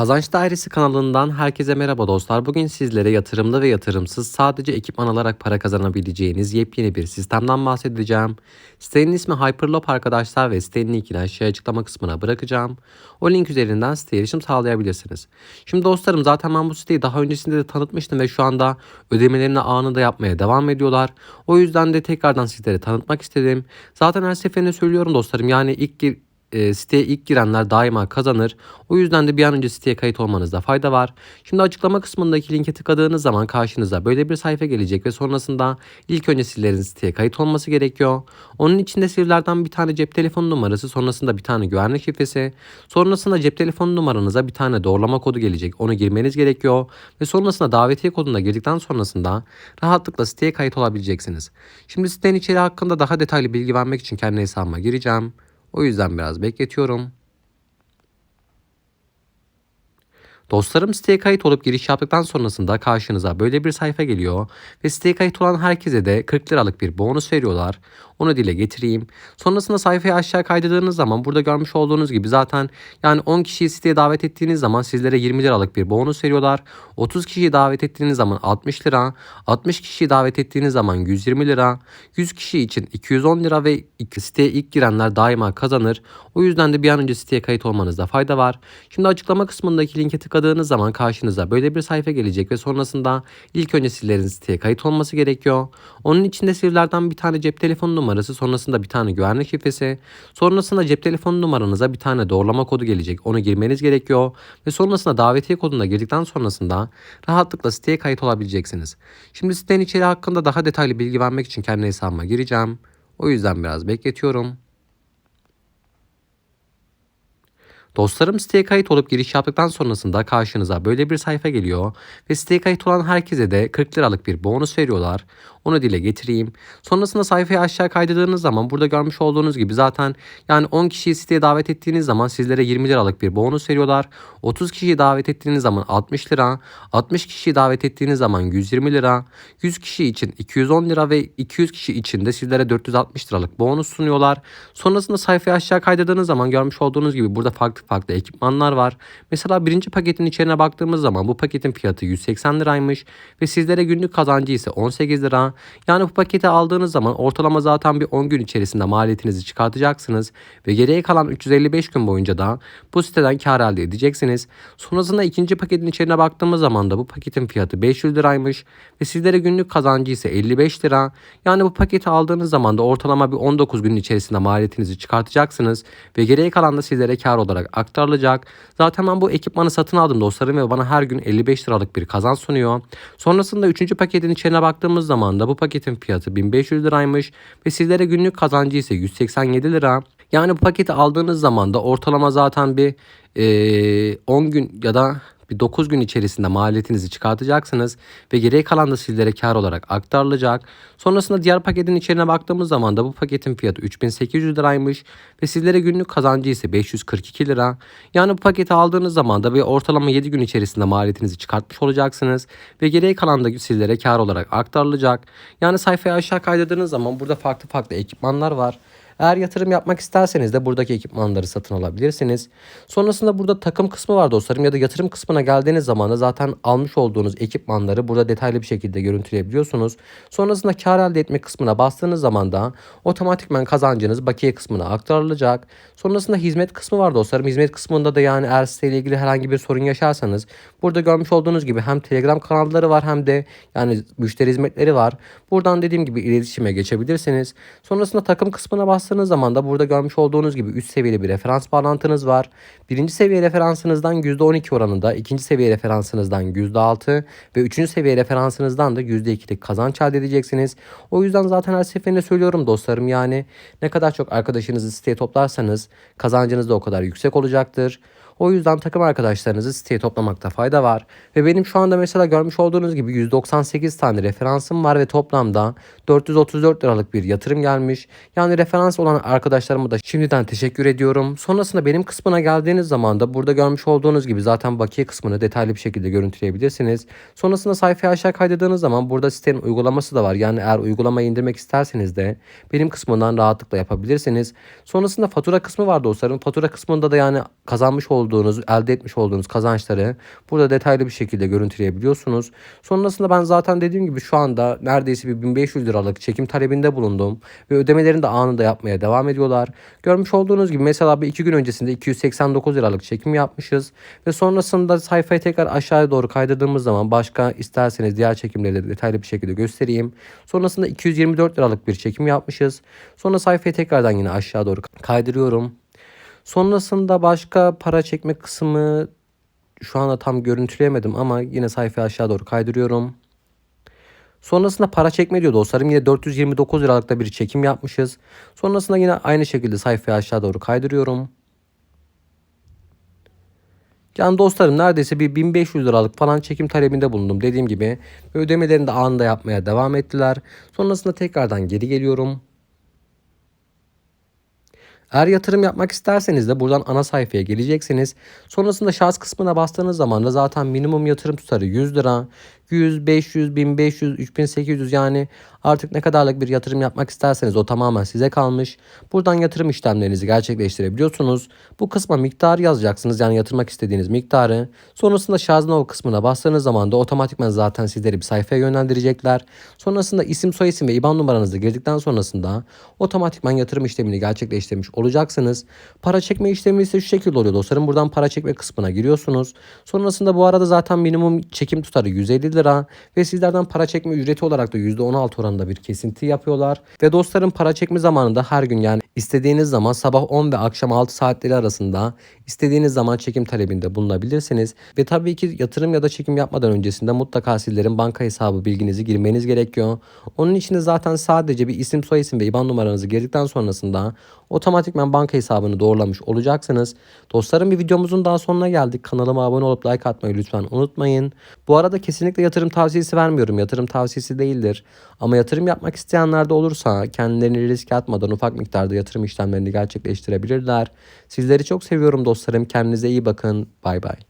Kazanç Dairesi kanalından herkese merhaba dostlar. Bugün sizlere yatırımlı ve yatırımsız sadece ekipman alarak para kazanabileceğiniz yepyeni bir sistemden bahsedeceğim. Sitenin ismi Hyperloop arkadaşlar ve sitenin linkini aşağı açıklama kısmına bırakacağım. O link üzerinden siteye erişim sağlayabilirsiniz. Şimdi dostlarım zaten ben bu siteyi daha öncesinde de tanıtmıştım ve şu anda ödemelerini anında yapmaya devam ediyorlar. O yüzden de tekrardan sizlere tanıtmak istedim. Zaten her seferinde söylüyorum dostlarım yani ilk e, siteye ilk girenler daima kazanır. O yüzden de bir an önce siteye kayıt olmanızda fayda var. Şimdi açıklama kısmındaki linke tıkladığınız zaman karşınıza böyle bir sayfa gelecek ve sonrasında ilk önce sizlerin siteye kayıt olması gerekiyor. Onun içinde sizlerden bir tane cep telefonu numarası, sonrasında bir tane güvenlik şifresi, sonrasında cep telefonu numaranıza bir tane doğrulama kodu gelecek. Onu girmeniz gerekiyor ve sonrasında davetiye koduna girdikten sonrasında rahatlıkla siteye kayıt olabileceksiniz. Şimdi sitenin içeriği hakkında daha detaylı bilgi vermek için kendi hesabıma gireceğim. O yüzden biraz bekletiyorum. Dostlarım siteye kayıt olup giriş yaptıktan sonrasında karşınıza böyle bir sayfa geliyor ve siteye kayıt olan herkese de 40 liralık bir bonus veriyorlar. Onu dile getireyim. Sonrasında sayfayı aşağı kaydırdığınız zaman burada görmüş olduğunuz gibi zaten yani 10 kişiyi siteye davet ettiğiniz zaman sizlere 20 liralık bir bonus veriyorlar. 30 kişiyi davet ettiğiniz zaman 60 lira, 60 kişiyi davet ettiğiniz zaman 120 lira, 100 kişi için 210 lira ve siteye ilk girenler daima kazanır. O yüzden de bir an önce siteye kayıt olmanızda fayda var. Şimdi açıklama kısmındaki linke tıkladığınız zaman karşınıza böyle bir sayfa gelecek ve sonrasında ilk önce sizlerin siteye kayıt olması gerekiyor. Onun içinde sizlerden bir tane cep telefonu numarası, sonrasında bir tane güvenlik şifresi, sonrasında cep telefonu numaranıza bir tane doğrulama kodu gelecek. Onu girmeniz gerekiyor ve sonrasında davetiye koduna girdikten sonrasında rahatlıkla siteye kayıt olabileceksiniz. Şimdi sitenin içeriği hakkında daha detaylı bilgi vermek için kendi hesabıma gireceğim. O yüzden biraz bekletiyorum. Dostlarım siteye kayıt olup giriş yaptıktan sonrasında karşınıza böyle bir sayfa geliyor ve siteye kayıt olan herkese de 40 liralık bir bonus veriyorlar. Onu dile getireyim. Sonrasında sayfayı aşağı kaydırdığınız zaman burada görmüş olduğunuz gibi zaten yani 10 kişiyi siteye davet ettiğiniz zaman sizlere 20 liralık bir bonus veriyorlar. 30 kişiyi davet ettiğiniz zaman 60 lira, 60 kişiyi davet ettiğiniz zaman 120 lira, 100 kişi için 210 lira ve 200 kişi için de sizlere 460 liralık bonus sunuyorlar. Sonrasında sayfayı aşağı kaydırdığınız zaman görmüş olduğunuz gibi burada farklı farklı ekipmanlar var. Mesela birinci paketin içeriğine baktığımız zaman bu paketin fiyatı 180 liraymış ve sizlere günlük kazancı ise 18 lira. Yani bu paketi aldığınız zaman ortalama zaten bir 10 gün içerisinde maliyetinizi çıkartacaksınız ve geriye kalan 355 gün boyunca da bu siteden kar elde edeceksiniz. Sonrasında ikinci paketin içeriğine baktığımız zaman da bu paketin fiyatı 500 liraymış ve sizlere günlük kazancı ise 55 lira. Yani bu paketi aldığınız zaman da ortalama bir 19 gün içerisinde maliyetinizi çıkartacaksınız ve geriye kalan da sizlere kar olarak aktarılacak. Zaten ben bu ekipmanı satın aldım dostlarım ve bana her gün 55 liralık bir kazanç sunuyor. Sonrasında 3. paketin içine baktığımız zaman da bu paketin fiyatı 1500 liraymış ve sizlere günlük kazancı ise 187 lira. Yani bu paketi aldığınız zaman da ortalama zaten bir e, 10 gün ya da bir 9 gün içerisinde maliyetinizi çıkartacaksınız ve geriye kalan da sizlere kar olarak aktarılacak. Sonrasında diğer paketin içeriğine baktığımız zaman da bu paketin fiyatı 3800 liraymış ve sizlere günlük kazancı ise 542 lira. Yani bu paketi aldığınız zaman da bir ortalama 7 gün içerisinde maliyetinizi çıkartmış olacaksınız ve geriye kalan da sizlere kar olarak aktarılacak. Yani sayfayı aşağı kaydırdığınız zaman burada farklı farklı ekipmanlar var. Eğer yatırım yapmak isterseniz de buradaki ekipmanları satın alabilirsiniz. Sonrasında burada takım kısmı var dostlarım ya da yatırım kısmına geldiğiniz zaman da zaten almış olduğunuz ekipmanları burada detaylı bir şekilde görüntüleyebiliyorsunuz. Sonrasında kar elde etme kısmına bastığınız zaman da otomatikman kazancınız bakiye kısmına aktarılacak. Sonrasında hizmet kısmı var dostlarım. Hizmet kısmında da yani eğer siteyle ilgili herhangi bir sorun yaşarsanız burada görmüş olduğunuz gibi hem Telegram kanalları var hem de yani müşteri hizmetleri var. Buradan dediğim gibi iletişime geçebilirsiniz. Sonrasında takım kısmına bastığınız zaman da burada görmüş olduğunuz gibi üst seviyeli bir referans bağlantınız var. Birinci seviye referansınızdan %12 oranında, ikinci seviye referansınızdan %6 ve üçüncü seviye referansınızdan da %2'lik kazanç elde edeceksiniz. O yüzden zaten her seferinde söylüyorum dostlarım yani ne kadar çok arkadaşınızı siteye toplarsanız kazancınız da o kadar yüksek olacaktır. O yüzden takım arkadaşlarınızı siteye toplamakta fayda var. Ve benim şu anda mesela görmüş olduğunuz gibi 198 tane referansım var ve toplamda 434 liralık bir yatırım gelmiş. Yani referans olan arkadaşlarıma da şimdiden teşekkür ediyorum. Sonrasında benim kısmına geldiğiniz zaman da burada görmüş olduğunuz gibi zaten bakiye kısmını detaylı bir şekilde görüntüleyebilirsiniz. Sonrasında sayfayı aşağı kaydırdığınız zaman burada sitenin uygulaması da var. Yani eğer uygulamayı indirmek isterseniz de benim kısmından rahatlıkla yapabilirsiniz. Sonrasında fatura kısmı var dostlarım. Fatura kısmında da yani kazanmış olduğunuz, elde etmiş olduğunuz kazançları burada detaylı bir şekilde görüntüleyebiliyorsunuz. Sonrasında ben zaten dediğim gibi şu anda neredeyse bir 1500 liralık çekim talebinde bulundum ve ödemelerini de anında yapmaya devam ediyorlar. Görmüş olduğunuz gibi mesela bir iki gün öncesinde 289 liralık çekim yapmışız ve sonrasında sayfayı tekrar aşağıya doğru kaydırdığımız zaman başka isterseniz diğer çekimleri de detaylı bir şekilde göstereyim. Sonrasında 224 liralık bir çekim yapmışız. Sonra sayfayı tekrardan yine aşağı doğru kaydırıyorum. Sonrasında başka para çekme kısmı şu anda tam görüntüleyemedim ama yine sayfayı aşağı doğru kaydırıyorum. Sonrasında para çekme diyor dostlarım. Yine 429 liralıkta bir çekim yapmışız. Sonrasında yine aynı şekilde sayfayı aşağı doğru kaydırıyorum. Yani dostlarım neredeyse bir 1500 liralık falan çekim talebinde bulundum dediğim gibi. Ödemelerini de anında yapmaya devam ettiler. Sonrasında tekrardan geri geliyorum. Eğer yatırım yapmak isterseniz de buradan ana sayfaya geleceksiniz. Sonrasında şahıs kısmına bastığınız zaman da zaten minimum yatırım tutarı 100 lira. 100, 500, 1500, 3800 yani artık ne kadarlık bir yatırım yapmak isterseniz o tamamen size kalmış. Buradan yatırım işlemlerinizi gerçekleştirebiliyorsunuz. Bu kısma miktar yazacaksınız yani yatırmak istediğiniz miktarı. Sonrasında Şaznova kısmına bastığınız zaman da otomatikman zaten sizleri bir sayfaya yönlendirecekler. Sonrasında isim, soyisim ve IBAN numaranızı girdikten sonrasında otomatikman yatırım işlemini gerçekleştirmiş olacaksınız. Para çekme işlemi ise şu şekilde oluyor dostlarım. Buradan para çekme kısmına giriyorsunuz. Sonrasında bu arada zaten minimum çekim tutarı 150 lira ve sizlerden para çekme ücreti olarak da %16 oranında bir kesinti yapıyorlar. Ve dostlarım para çekme zamanında her gün yani istediğiniz zaman sabah 10 ve akşam 6 saatleri arasında istediğiniz zaman çekim talebinde bulunabilirsiniz. Ve tabii ki yatırım ya da çekim yapmadan öncesinde mutlaka sizlerin banka hesabı bilginizi girmeniz gerekiyor. Onun için de zaten sadece bir isim soyisim ve IBAN numaranızı girdikten sonrasında otomatikman banka hesabını doğrulamış olacaksınız. Dostlarım bir videomuzun daha sonuna geldik. Kanalıma abone olup like atmayı lütfen unutmayın. Bu arada kesinlikle yatırım tavsiyesi vermiyorum. Yatırım tavsiyesi değildir. Ama yatırım yapmak isteyenler de olursa kendilerini riske atmadan ufak miktarda yatırım işlemlerini gerçekleştirebilirler. Sizleri çok seviyorum dostlarım. Kendinize iyi bakın. Bay bay.